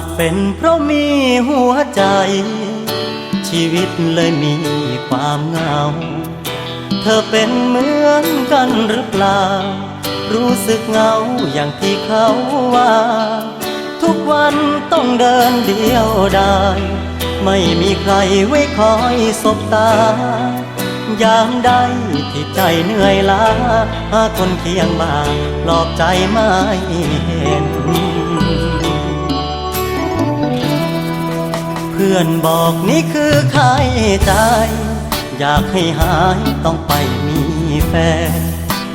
จเป็นเพราะมีหัวใจ ชีวิตเลยมีความเหงา เธอเป็นเหมือนกันหรือเปล่า รู้สึกเหงาอย่างที่เขาว่า ทุกวันต้องเดินเดียวดายไม่มีใครไว้คอยสบตา ยามใดที่ใจเหนื่อยล้าหาคนเคียงบ่าปลอบใจไม่เห็น พื่อนบอกนี่คือค่าใช้ใจ อยากให้หายต้องไปมีแฟน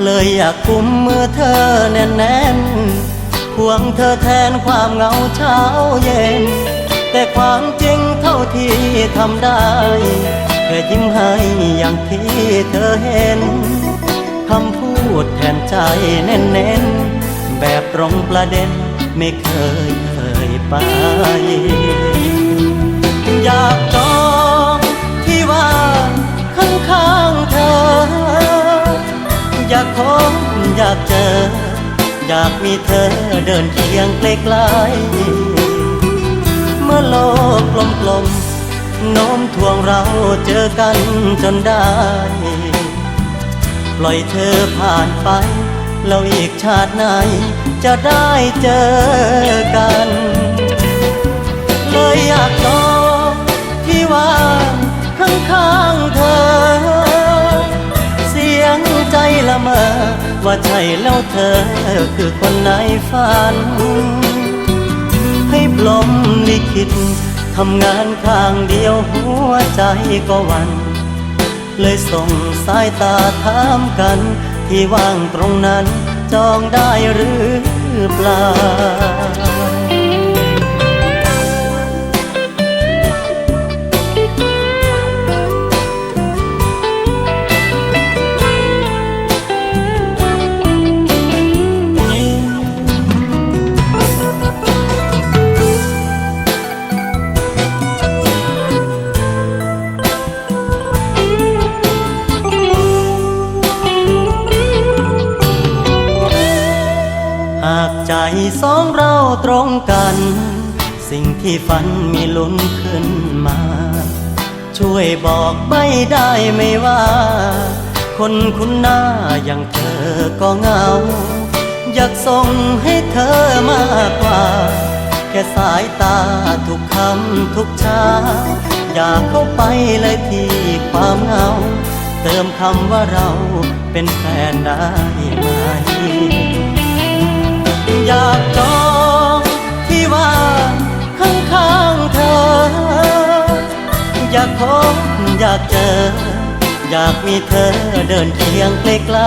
เลยอยากกุมมือเธอแน่นๆควงเธอแทนความเหงาเช้าเย็น แต่ความจริงเท่าที่ทำได้แค่ยิ้มให้อย่างที่เธอเห็นคำพูดแทนใจแน่นๆแบบตรงประเด็นไม่เคยเคยไป อยากพบอยากเจอ อยากมีเธอเดินเคียงใกล้ๆเมื่อโลกกลมๆโน้มถ่วงเราเจอกันจนได้ ปล่อยเธอผ่านไปแล้วอีกชาติไหนจะได้เจอกัน มอ ว่าใช่แล้วเธอคือคนในฝัน ให้ปลมลิขิตทำงานข้างเดียวหัวใจก็วัน เลยส่งสายตาถามกัน ที่ว่างตรงนั้นจองได้หรือเปล่า สองเราตรงกัน สิ่งที่ฝันมีลุ้นขึ้นมา ช่วยบอกไม่ได้ไม่ว่า คนคุณหน้าอย่างเธอก็เงา อยากส่งให้เธอมากกว่า แค่สายตาทุกคำทุกชา อยากเข้าไปเลยที่ความเงา เติมคำว่าเราเป็นแฟนได้ไหม อยากจองที่ว่างข้างๆเธอ อยากพบอยากเจอ อยากมีเธอเดินเคียงใกล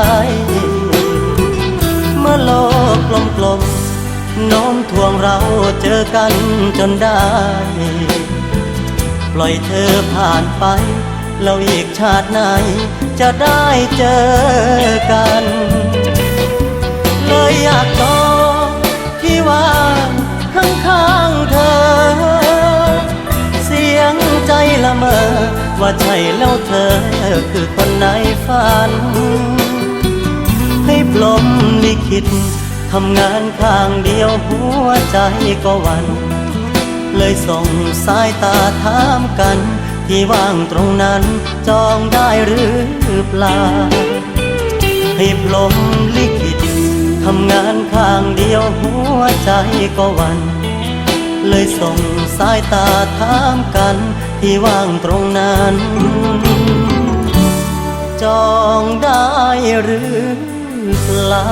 ๆเมื่อโลกกลมๆโน้มถ่วงเราเจอกันจนได้ ปล่อยเธอผ่านไปแล้วอีกชาติไหนจะได้เจอกัน เลยอยากจอ เธอคือคนในฝัน ให้ปลมลิขิตทำงานข้างเดียวหัวใจก็วัน เลยส่งสายตาถามกัน ที่ว่างตรงนั้นจองได้หรือเปล่า ให้ปลมลิขิตทำงานข้างเดียวหัวใจก็วัน เลยส่งสายตาถามกันที่ว่างตรงนั้น จองได้หรือเปล่า